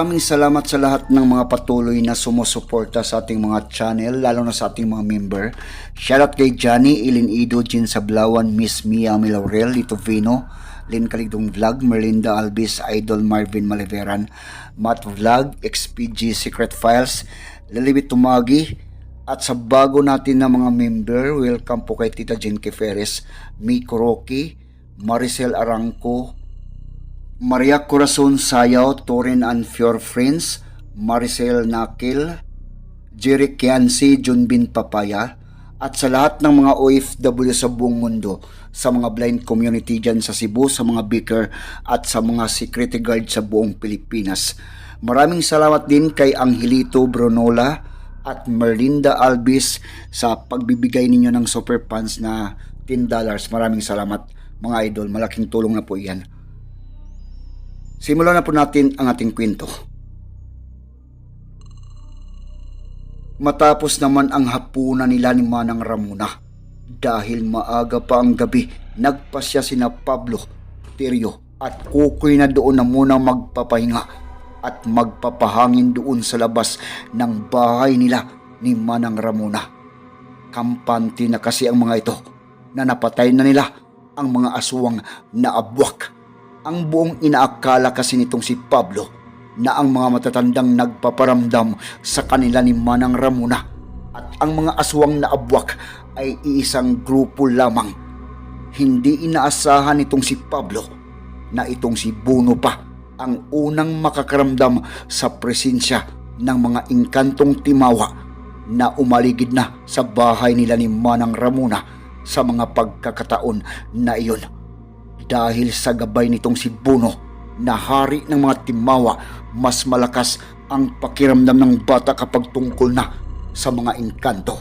Maraming salamat sa lahat ng mga patuloy na sumusuporta sa ating mga channel, lalo na sa ating mga member. Shoutout kay Johnny, Ilin Ido, Jin Sablawan, Miss Mia Milaurel, Lito Vino, Lin Kaligdong Vlog, Merlinda Albis, Idol Marvin Maliveran, Matt Vlog, XPG Secret Files, Lilibit Tumagi, at sa bago natin na mga member, welcome po kay Tita Jen Keferes, Miko Rocky, Maricel Arangco, Maria Corazon Sayaw, Torin and Fior Friends, Maricel Nakil, Jerry Kiansi, Junbin Papaya, at sa lahat ng mga OFW sa buong mundo, sa mga blind community dyan sa Cebu, sa mga beaker, at sa mga security guard sa buong Pilipinas. Maraming salamat din kay Angelito Brunola at Merlinda Albis sa pagbibigay ninyo ng super funds na $10. Maraming salamat mga idol, malaking tulong na po iyan. Simulan na po natin ang ating kwento. Matapos naman ang hapunan nila ni Manang Ramona, dahil maaga pa ang gabi, nagpasya sina Pablo, Tirio at Kukoy na doon na muna magpapahinga at magpapahangin doon sa labas ng bahay nila ni Manang Ramona. Kampante na kasi ang mga ito na napatay na nila ang mga aswang na abwak. Ang buong inaakala kasi nitong si Pablo na ang mga matatandang nagpaparamdam sa kanila ni Manang Ramona at ang mga aswang na abwak ay iisang grupo lamang. Hindi inaasahan nitong si Pablo na itong si Buno pa ang unang makakaramdam sa presensya ng mga inkantong timawa na umaligid na sa bahay nila ni Manang Ramona sa mga pagkakataon na iyon. Dahil sa gabay nitong si Buno na hari ng mga timawa, mas malakas ang pakiramdam ng bata kapag tungkol na sa mga inkanto.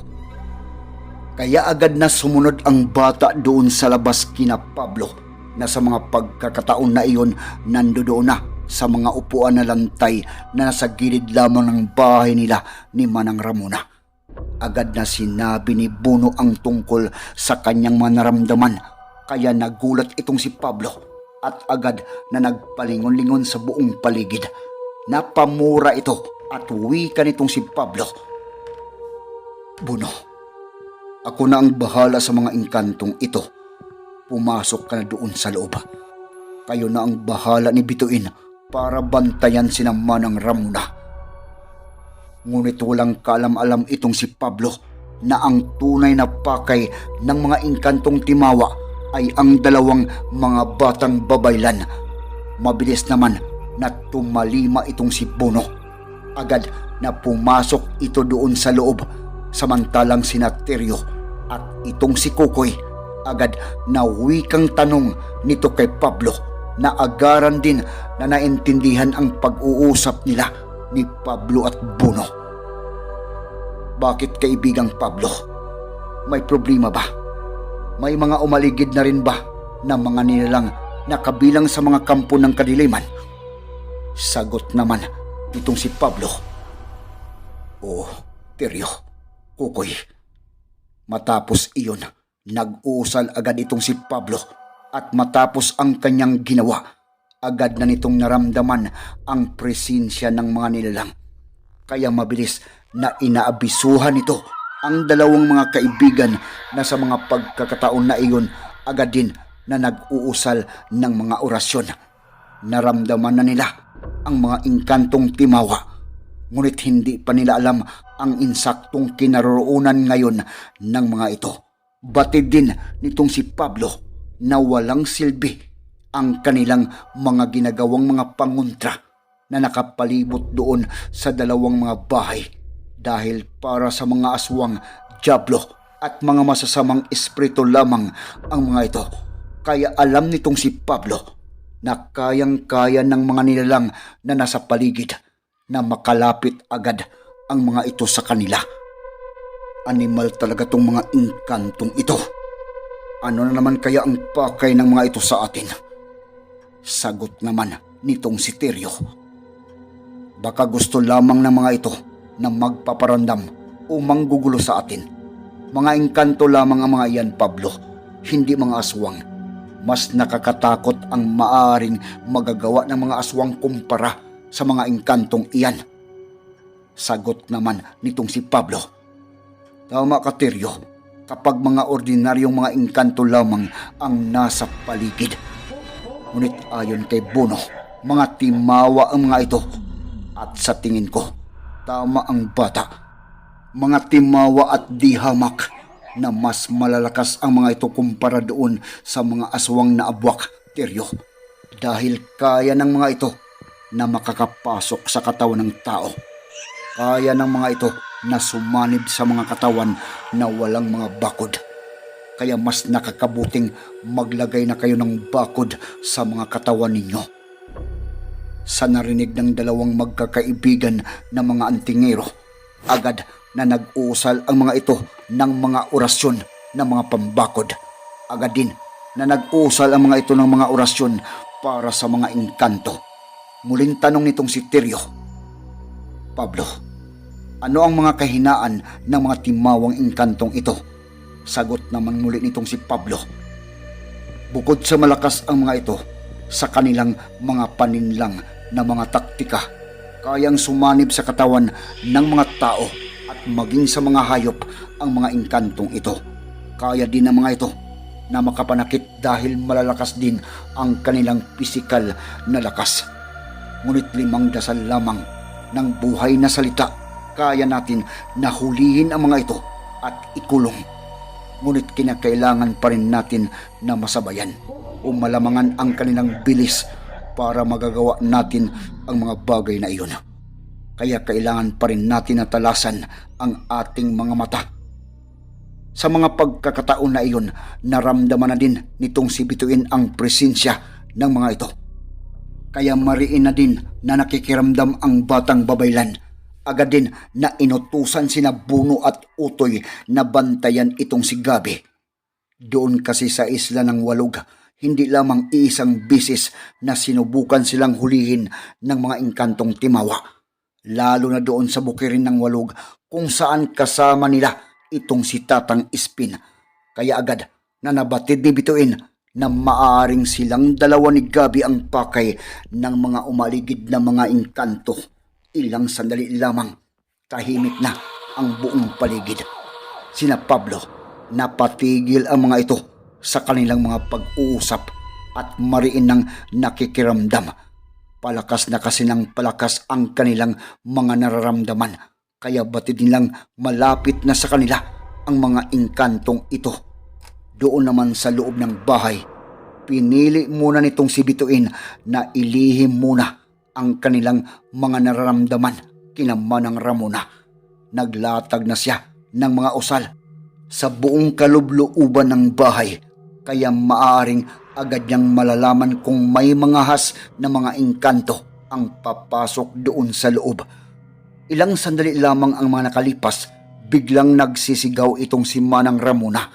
Kaya agad na sumunod ang bata doon sa labas kina Pablo na sa mga pagkakataon na iyon nandoon na sa mga upuan na lantay na nasa gilid lamang ng bahay nila ni Manang Ramona. Agad na sinabi ni Buno ang tungkol sa kanyang manaramdaman kaya nagulat itong si Pablo at agad na nagpalingon-lingon sa buong paligid. Napamura ito at wika nitong si Pablo. Buno, ako na ang bahala sa mga inkantong ito. Pumasok ka na doon sa loob. Kayo na ang bahala ni Bituin para bantayan si Manang Ramona. Ngunit walang kaalam-alam itong si Pablo na ang tunay na pakay ng mga inkantong timawa ay ang dalawang mga batang babaylan. Mabilis naman na tumalima itong si Bono. Agad na pumasok ito doon sa loob samantalang si Naterio at itong si Kukoy agad na wikang tanong nito kay Pablo na agaran din na naintindihan ang pag-uusap nila ni Pablo at Buno. Bakit kaibigang Pablo? May problema ba? May mga umaligid na rin ba na mga nilalang na kabilang sa mga kampo ng kadiliman? Sagot naman itong si Pablo. Oo, Teryo, Kukoy. Matapos iyon, nag-uusal agad itong si Pablo at matapos ang kanyang ginawa, agad na nitong naramdaman ang presensya ng mga nilalang. Kaya mabilis na inaabisuhan nito ang dalawang mga kaibigan na sa mga pagkakataon na iyon agad din na nag-uusal ng mga orasyon. Naramdaman na nila ang mga inkantong timawa. Ngunit hindi pa nila alam ang insaktong kinaroroonan ngayon ng mga ito. Batid din nitong si Pablo na walang silbi ang kanilang mga ginagawang mga panguntra na nakapalibot doon sa dalawang mga bahay dahil para sa mga aswang, jablo at mga masasamang espiritu lamang ang mga ito. Kaya alam nitong si Pablo na kayang-kaya ng mga nilalang na nasa paligid na makalapit agad ang mga ito sa kanila. Animal talaga tong mga inkantong ito. Ano na naman kaya ang pakay ng mga ito sa atin? Sagot naman nitong si Teryo. Baka gusto lamang ng mga ito na magpaparandam o manggugulo sa atin. Mga engkanto lamang ang mga iyan, Pablo, hindi mga aswang. Mas nakakatakot ang maaring magagawa ng mga aswang kumpara sa mga engkantong iyan? Sagot naman nitong si Pablo. Tama ka, Teryo. Kapag mga ordinaryong mga engkanto lamang ang nasa paligid. Ngunit ayon kay Bono, mga timawa ang mga ito. At sa tingin ko, tama ang bata. Mga timawa at di hamak na mas malalakas ang mga ito kumpara doon sa mga aswang na abwak, Teryo. Dahil kaya ng mga ito na makakapasok sa katawan ng tao. Kaya ng mga ito na sumanib sa mga katawan na walang mga bakod. Kaya mas nakakabuting maglagay na kayo ng bakod sa mga katawan ninyo. Sa narinig ng dalawang magkakaibigan na mga antingero, agad na nag-uusal ang mga ito ng mga orasyon na mga pambakod. Agad din na nag-uusal ang mga ito ng mga orasyon para sa mga engkanto. Muling tanong nitong si Tirio, Pablo, ano ang mga kahinaan ng mga timawang engkantong ito? Sagot naman muli nitong si Pablo. Bukod sa malakas ang mga ito, sa kanilang mga paninlang na mga taktika, kayang sumanib sa katawan ng mga tao at maging sa mga hayop ang mga engkantong ito. Kaya din ng mga ito na makapanakit dahil malalakas din ang kanilang pisikal na lakas. Ngunit limang dasal lamang ng buhay na salita kaya natin na hulihin ang mga ito at ikulong. Ngunit kinakailangan pa rin natin na masabayan o malamangan ang kanilang bilis para magagawa natin ang mga bagay na iyon. Kaya kailangan pa rin natin na talasan ang ating mga mata. Sa mga pagkakataon na iyon, naramdaman na din nitong si Bituin ang presensya ng mga ito. Kaya mariin na din na nakikiramdam ang batang babaylan. Agad din na inutusan sina Buno at Utoy na bantayan itong si Gabi. Doon kasi sa isla ng Walog, hindi lamang iisang bisis na sinubukan silang hulihin ng mga engkantong timawa. Lalo na doon sa bukirin ng Walog kung saan kasama nila itong si Tatang Ispin. Kaya agad na nabatid ni Bituin na maaring silang dalawa ni Gabi ang pakay ng mga umaligid na mga engkanto. Ilang sandali lamang, tahimik na ang buong paligid. Sina Pablo, napatigil ang mga ito sa kanilang mga pag-uusap at mariin ng nakikiramdam. Palakas na kasi ng palakas ang kanilang mga nararamdaman kaya batid nilang malapit na sa kanila ang mga engkantong ito. Doon naman sa loob ng bahay, pinili muna nitong si Bituin na ilihim muna ang kanilang mga nararamdaman kinamanang Ramona. Naglatag na siya ng mga usal sa buong kalublooban ng bahay kaya maaring agad niyang malalaman kung may mga has na mga engkanto ang papasok doon sa loob. Ilang sandali lamang ang mga nakalipas, biglang nagsisigaw itong si Manang Ramona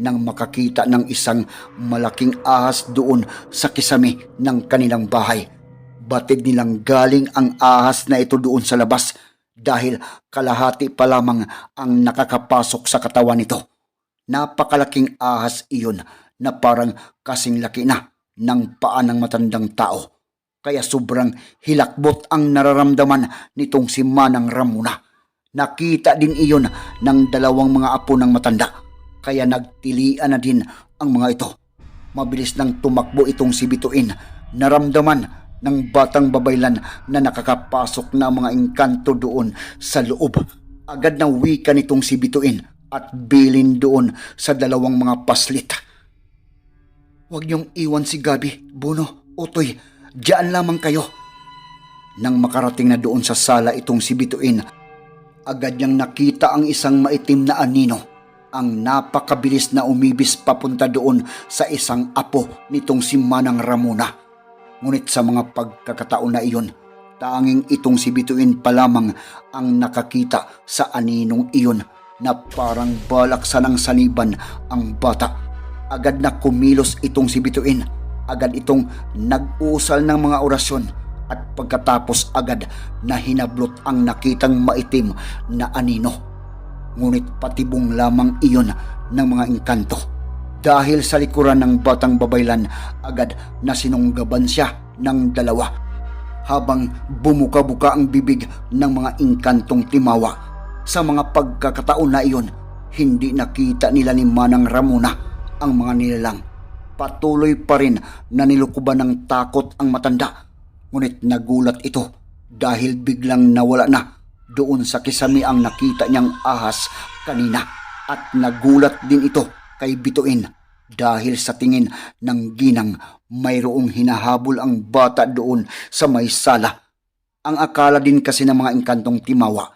nang makakita ng isang malaking ahas doon sa kisame ng kanilang bahay. Batid nilang galing ang ahas na ito doon sa labas dahil kalahati pa lamang ang nakakapasok sa katawan nito. Napakalaking ahas iyon na parang kasing laki na ng paa ng matandang tao. Kaya sobrang hilakbot ang nararamdaman nitong si Manang Ramona. Nakita din iyon ng dalawang mga apo ng matanda. Kaya nagtilian na din ang mga ito. Mabilis nang tumakbo itong si Bituin. Naramdaman ng batang babaylan na nakakapasok na mga engkanto doon sa loob. Agad na wika nitong si Bituin at bilin doon sa dalawang mga paslit. Huwag niyong iwan si Gabi, Buno, Utoy. Diyan lamang kayo. Nang makarating na doon sa sala itong si Bituin, agad niyang nakita ang isang maitim na anino. Ang napakabilis na umibis papunta doon sa isang apo nitong si Manang Ramona. Ngunit sa mga pagkakataon na iyon, tanging itong si Bituin pa lamang ang nakakita sa aninong iyon na parang balak sa ng saniban ang bata agad na kumilos itong si Bituin. Agad itong nag-usal ng mga orasyon at pagkatapos agad na hinablot ang nakitang maitim na anino. Ngunit patibong lamang iyon ng mga engkanto. Dahil sa likuran ng batang babaylan, agad na sinunggaban siya ng dalawa. habang bumuka-buka ang bibig ng mga inkantong timawa. Sa mga pagkakataon na iyon, hindi nakita nila ni Manang Ramona ang mga nilalang. Patuloy pa rin na nilukuban ng takot ang matanda. Ngunit nagulat ito dahil biglang nawala na doon sa kisami ang nakita niyang ahas kanina. At nagulat din ito kay Bituin dahil sa tingin ng ginang mayroong hinahabol ang bata doon sa may sala. Ang akala din kasi ng mga engkantong timawa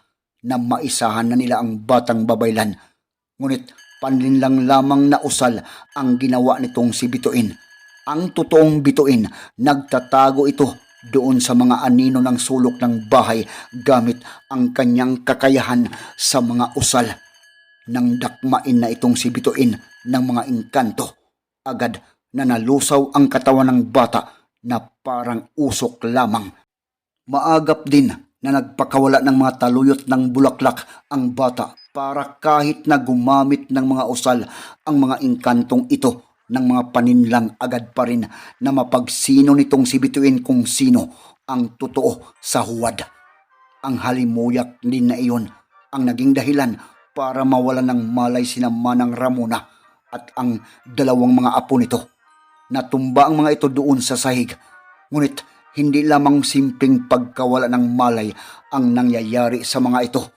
na maisahan na nila ang batang babaylan. Ngunit panlinlang lamang na usal ang ginawa nitong si Bituin. Ang totoong Bituin, nagtatago ito doon sa mga anino ng sulok ng bahay gamit ang kanyang kakayahan sa mga usal. Nang dakmain na itong si Bituin ng mga engkanto, agad na nalusaw ang katawan ng bata na parang usok lamang. Maagap din na nagpakawala ng mga taluyot ng bulaklak ang bata para kahit na gumamit ng mga usal ang mga engkantong ito ng mga paninlang agad pa rin na mapagsino nitong si Bituin kung sino ang totoo sa huwad. Ang halimuyak din na iyon ang naging dahilan para mawalan ng malay sina Manang Ramona at ang dalawang mga apo nito. Natumba ang mga ito doon sa sahig. Ngunit hindi lamang simpleng pagkawala ng malay ang nangyayari sa mga ito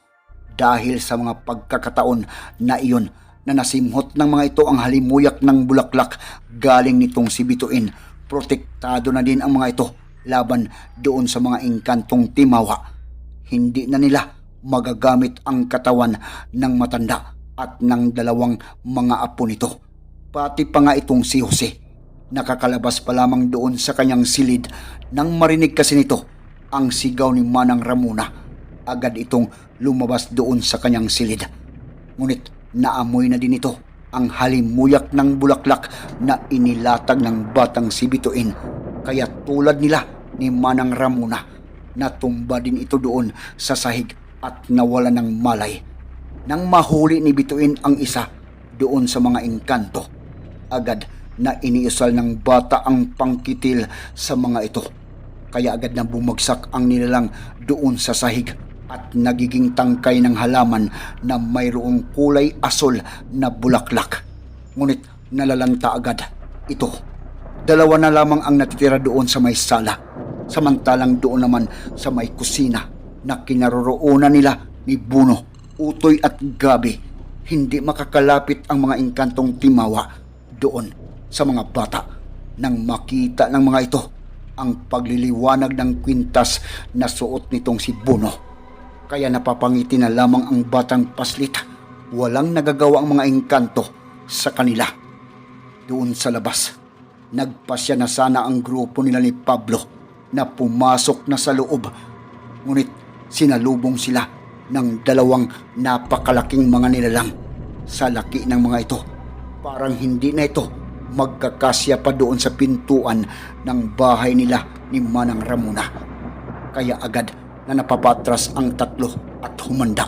dahil sa mga pagkakataon na iyon na nasimhot ng mga ito ang halimuyak ng bulaklak galing nitong si Bituin. Protektado na din ang mga ito laban doon sa mga engkantong timawa. Hindi na nila magagamit ang katawan ng matanda at ng dalawang mga apo nito. Pati pa nga itong si Jose. Nakakalabas pa lamang doon sa kanyang silid nang marinig kasi nito ang sigaw ni Manang Ramona. Agad itong lumabas doon sa kanyang silid. Ngunit naamoy na din ito ang halimuyak ng bulaklak na inilatag ng batang si Bituin. Kaya tulad nila ni Manang Ramona, natumba din ito doon sa sahig at nawala ng malay. Nang mahuli ni Bituin ang isa doon sa mga engkanto, agad na iniusal ng bata ang pangkitil sa mga ito. Kaya agad na bumagsak ang nilalang doon sa sahig at nagiging tangkay ng halaman na mayroong kulay asol na bulaklak. Ngunit nalalanta agad ito. Dalawa na lamang ang natitira doon sa may sala. Samantalang doon naman sa may kusina na kinaroroonan nila ni Buno, Utoy at Gabi. Hindi makakalapit ang mga engkantong timawa doon sa mga bata nang makita ng mga ito ang pagliliwanag ng kwintas na suot nitong si Buno. Kaya napapangiti na lamang ang batang paslit. Walang nagagawa ang mga engkanto sa kanila. Doon sa labas, nagpasya na sana ang grupo nila ni Pablo na pumasok na sa loob. Ngunit sinalubong sila ng dalawang napakalaking mga nilalang sa laki ng mga ito. Parang hindi na ito magkakasya pa doon sa pintuan ng bahay nila ni Manang Ramona. Kaya agad na napapatras ang tatlo at humanda.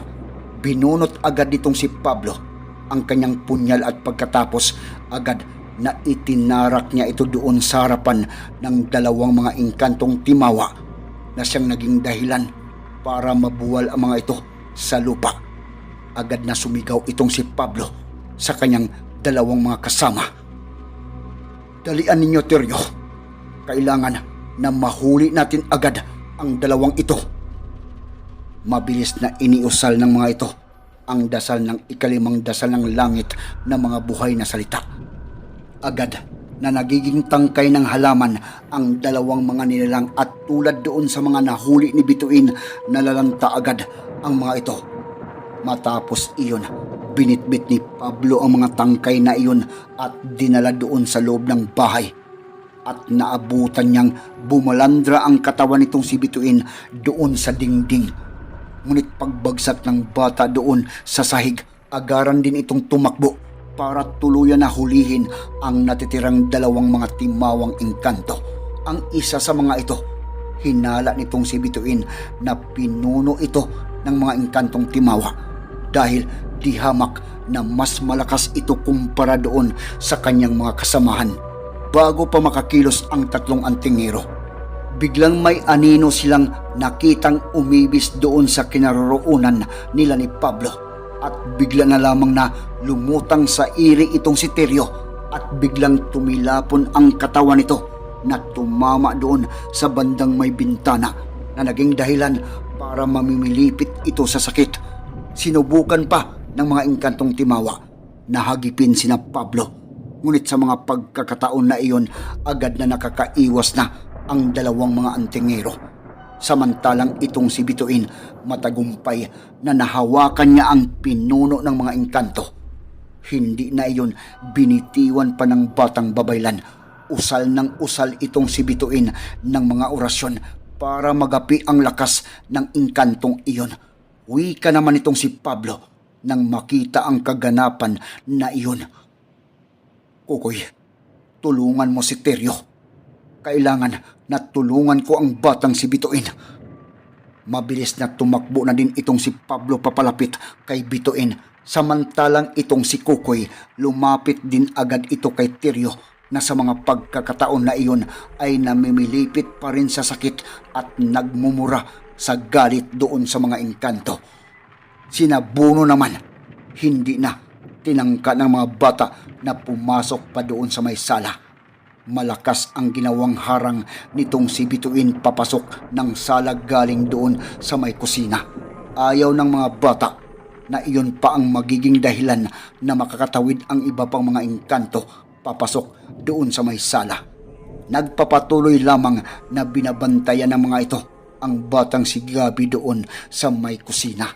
Binunot agad nitong si Pablo ang kanyang punyal at pagkatapos agad na itinarak niya ito doon sa harapan ng dalawang mga engkantong timawa na siyang naging dahilan para mabuwal ang mga ito sa lupa. Agad na sumigaw itong si Pablo sa kanyang dalawang mga kasama. Dalian ninyo, Teryo. Kailangan na mahuli natin agad ang dalawang ito. Mabilis na iniusal ng mga ito ang dasal ng ikalimang dasal ng langit na mga buhay na salita. Agad na nagiging tangkay ng halaman ang dalawang mga nilalang at tulad doon sa mga nahuli ni Bituin nalalanta agad ang mga ito. Matapos iyon, binitbit ni Pablo ang mga tangkay na iyon at dinala doon sa loob ng bahay. At naabutan niyang bumalandra ang katawan nitong si Bituin doon sa dingding. Ngunit pagbagsak ng bata doon sa sahig, agaran din itong tumakbo para tuluyan na hulihin ang natitirang dalawang mga timawang engkanto. Ang isa sa mga ito, hinala nitong si Bituin na pinuno ito ng mga engkantong timawa dahil di hamak na mas malakas ito kumpara doon sa kanyang mga kasamahan. Bago pa makakilos ang tatlong antingero, biglang may anino silang nakitang umibis doon sa kinaroroonan nila ni Pablo at bigla na lamang na lumutang sa iri itong si Teryo at biglang tumilapon ang katawan nito na tumama doon sa bandang may bintana na naging dahilan para mamimilipit ito sa sakit. Sinubukan pa ng mga engkantong timawa na hagipin sina Pablo. Ngunit sa mga pagkakataon na iyon, agad na nakakaiwas na ang dalawang mga antingero. Samantalang itong si Bituin, matagumpay na nahawakan niya ang pinuno ng mga engkanto. Hindi na iyon binitiwan pa ng batang babaylan. Usal ng usal itong si Bituin ng mga orasyon para magapi ang lakas ng engkantong iyon. Wika naman itong si Pablo nang makita ang kaganapan na iyon. Kukoy, tulungan mo si Teryo. Kailangan na tulungan ko ang batang si Bituin. Mabilis na tumakbo na din itong si Pablo papalapit kay Bituin. Samantalang itong si Kukoy, lumapit din agad ito kay Teryo na sa mga pagkakataon na iyon ay namimilipit pa rin sa sakit at nagmumura sa galit doon sa mga engkanto. Sinabuno naman, hindi na tinangka ng mga bata na pumasok pa doon sa may sala. Malakas ang ginawang harang nitong si Bituin papasok ng sala galing doon sa may kusina. Ayaw ng mga bata na iyon pa ang magiging dahilan na makakatawid ang iba pang mga engkanto papasok doon sa may sala. Nagpapatuloy lamang na binabantayan ng mga ito ang batang si Gabi doon sa may kusina.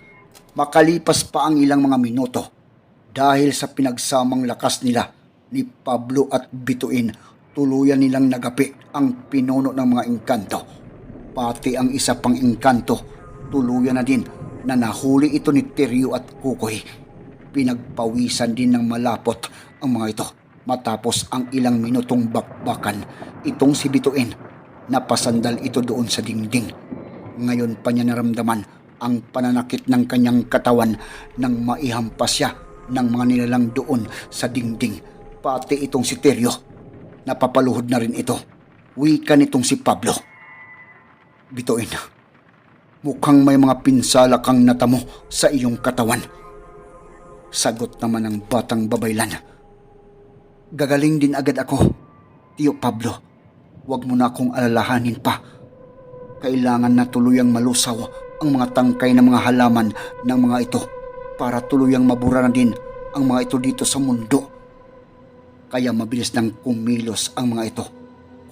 Makalipas pa ang ilang mga minuto dahil sa pinagsamang lakas nila ni Pablo at Bituin, tuluyan nilang nagapi ang pinuno ng mga engkanto. Pati ang isa pang engkanto, tuluyan na din na nahuli ito ni Teryo at Kukoy. Pinagpawisan din ng malapot ang mga ito matapos ang ilang minutong bakbakan itong si Bituin. Napasandal ito doon sa dingding. Ngayon pa niya naramdaman ang pananakit ng kanyang katawan nang maihampas siya ng mga nilalang doon sa dingding. Pati itong si Teryo. Napapaluhod na rin ito. Wika nitong si Pablo. Bituin, mukhang may mga pinsala kang natamo sa iyong katawan. Sagot naman ng batang babaylan. Gagaling din agad ako, Tiyo Pablo. Huwag mo na akong alalahanin pa. Kailangan na tuluyang malusaw ang mga tangkay ng mga halaman ng mga ito para tuluyang mabura na din ang mga ito dito sa mundo. Kaya mabilis nang kumilos ang mga ito.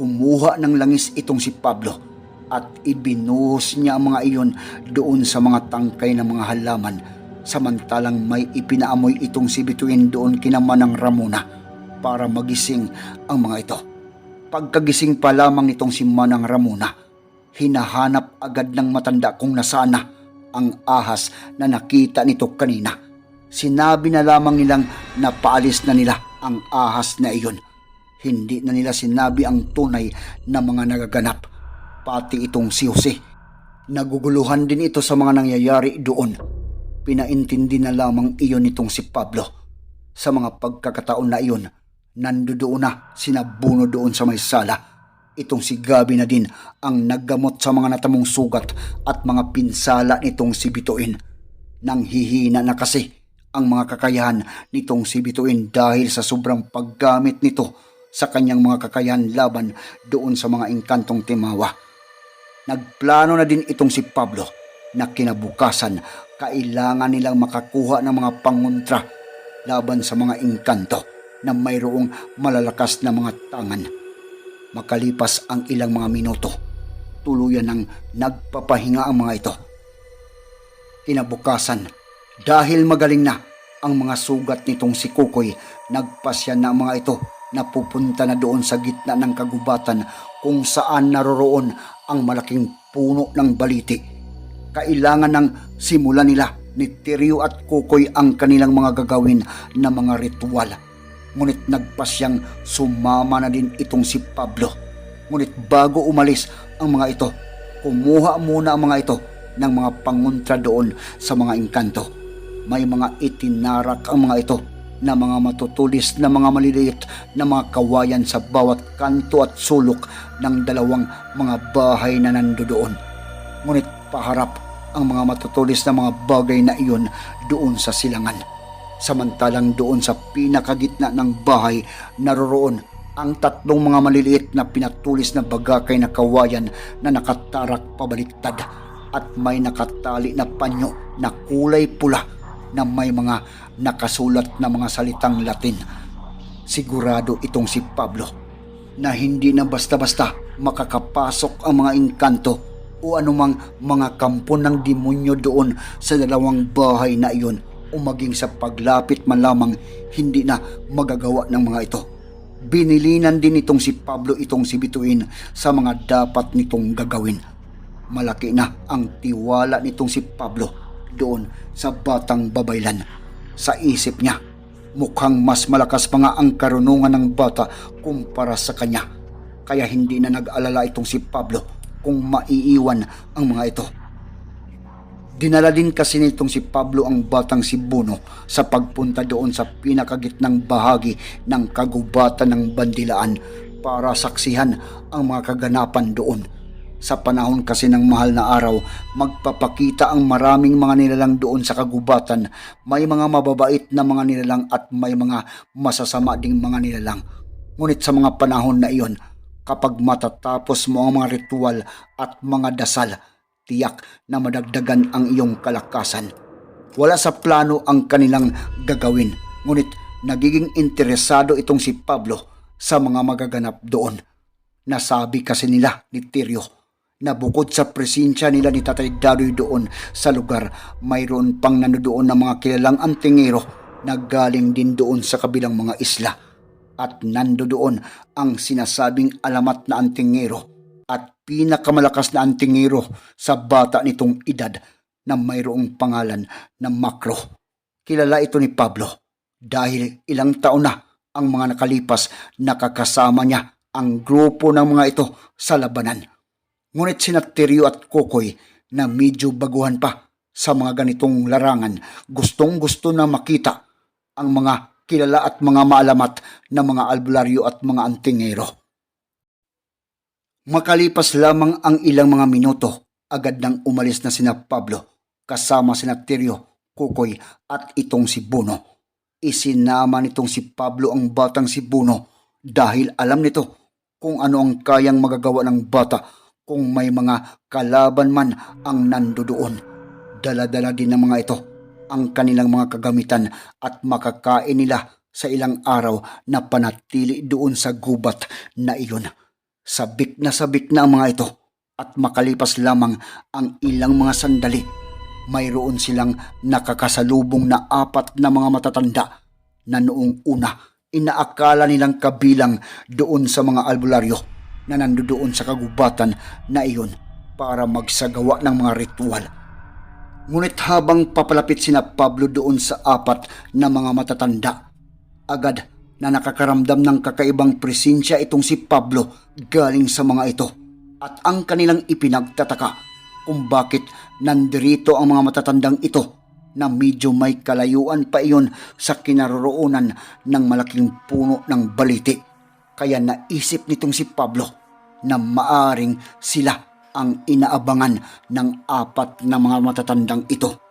Kumuha ng langis itong si Pablo at ibinuhos niya ang mga iyon doon sa mga tangkay ng mga halaman samantalang may ipinaamoy itong si Bituin doon kinaman ng Ramona para magising ang mga ito. Pagkagising pa lamang nitong si Manang Ramona, hinahanap agad ng matanda kung nasaan na ang ahas na nakita nito kanina. Sinabi na lamang nilang napaalis na nila ang ahas na iyon. Hindi na nila sinabi ang tunay na mga nagaganap. Pati itong si Jose. Naguguluhan din ito sa mga nangyayari doon. Pinaintindi na lamang iyon nitong si Pablo. Sa mga pagkakataon na iyon, nandoon na sinabuno doon sa may sala. Itong si Gabi na din ang naggamot sa mga natamong sugat at mga pinsala nitong si Bituin. Nang hihina na kasi ang mga kakayahan nitong si Bituin dahil sa sobrang paggamit nito sa kanyang mga kakayahan laban doon sa mga engkantong timawa. Nagplano na din itong si Pablo na kinabukasan kailangan nilang makakuha ng mga pangontra laban sa mga engkanto na mayroong malalakas na mga tangan. Makalipas ang ilang mga minuto, tuluyan ng nagpapahinga ang mga ito. Kinabukasan, dahil magaling na ang mga sugat nitong si Kukoy, nagpasya na ang mga ito na pupunta na doon sa gitna ng kagubatan kung saan naroroon ang malaking puno ng baliti. Kailangan ng simulan nila ni Tiryo at Kukoy ang kanilang mga gagawin na mga ritual. Ngunit nagpasyang sumama na din itong si Pablo. Ngunit bago umalis ang mga ito, kumuha muna ang mga ito ng mga pangontra doon sa mga engkanto. May mga itinarak ang mga ito na mga matutulis na mga maliliit na mga kawayan sa bawat kanto at sulok ng dalawang mga bahay na nandoon. Ngunit paharap ang mga matutulis na mga bagay na iyon doon sa silangan. Samantalang doon sa pinakagitna ng bahay naroroon ang tatlong mga maliliit na pinatulis na bagakay na kawayan na nakatarak pabaliktad at may nakatali na panyo na kulay pula na may mga nakasulat na mga salitang Latin. Sigurado itong si Pablo na hindi na basta-basta makakapasok ang mga engkanto o anumang mga kampo ng demonyo doon sa dalawang bahay na iyon o maging sa paglapit man lamang hindi na magagawa ng mga ito. Binilinan din itong si Pablo itong si Bituin sa mga dapat nitong gagawin. Malaki na ang tiwala nitong si Pablo doon sa batang babaylan. Sa isip niya, mukhang mas malakas pa nga ang karunungan ng bata kumpara sa kanya. Kaya hindi na nag-alala itong si Pablo kung maiiwan ang mga ito. Dinala din kasi nitong si Pablo ang batang si Buno sa pagpunta doon sa pinakagitnang bahagi ng kagubatan ng bandilaan para saksihan ang mga kaganapan doon. Sa panahon kasi ng mahal na araw, magpapakita ang maraming mga nilalang doon sa kagubatan. May mga mababait na mga nilalang at may mga masasama ding mga nilalang. Ngunit sa mga panahon na iyon, kapag matatapos mo ang mga ritual at mga dasal, tiyak na madagdagan ang iyong kalakasan. Wala sa plano ang kanilang gagawin, ngunit nagiging interesado itong si Pablo sa mga magaganap doon. Nasabi kasi nila ni Tirio na bukod sa presensya nila ni Tatay Dadoy doon sa lugar, mayroon pang nanodoon ng mga kilalang antingero na galing din doon sa kabilang mga isla. At nando doon ang sinasabing alamat na antingero at pinakamalakas na antingero sa bata nitong edad na mayroong pangalan na Makro. Kilala ito ni Pablo dahil ilang taon na ang mga nakalipas nakakasama niya ang grupo ng mga ito sa labanan. Ngunit sina Teryo at Kokoy na medyo baguhan pa sa mga ganitong larangan, gustong gusto na makita ang mga kilala at mga maalamat na mga albularyo at mga antingero. Makalipas lamang ang ilang mga minuto, agad nang umalis na sina Pablo kasama sina Teryo, Kukoy at itong si Buno. Isinama nitong si Pablo ang batang si Buno dahil alam nito kung ano ang kayang magagawa ng bata kung may mga kalaban man ang nando doon. Dala-dala din ng mga ito ang kanilang mga kagamitan at makakain nila sa ilang araw na panatili doon sa gubat na iyon. Sabik na sabik na ang mga ito at makalipas lamang ang ilang mga sandali, mayroon silang nakakasalubong na apat na mga matatanda na noong una inaakala nilang kabilang doon sa mga albularyo na nandoon sa kagubatan na iyon para magsagawa ng mga ritual. Ngunit habang papalapit sina Pablo doon sa apat na mga matatanda, agad na nakakaramdam ng kakaibang presensya itong si Pablo galing sa mga ito at ang kanilang ipinagtataka kung bakit nandirito ang mga matatandang ito na medyo may kalayuan pa iyon sa kinaroroonan ng malaking puno ng baliti. Kaya naisip nitong si Pablo na maaring sila ang inaabangan ng apat na mga matatandang ito.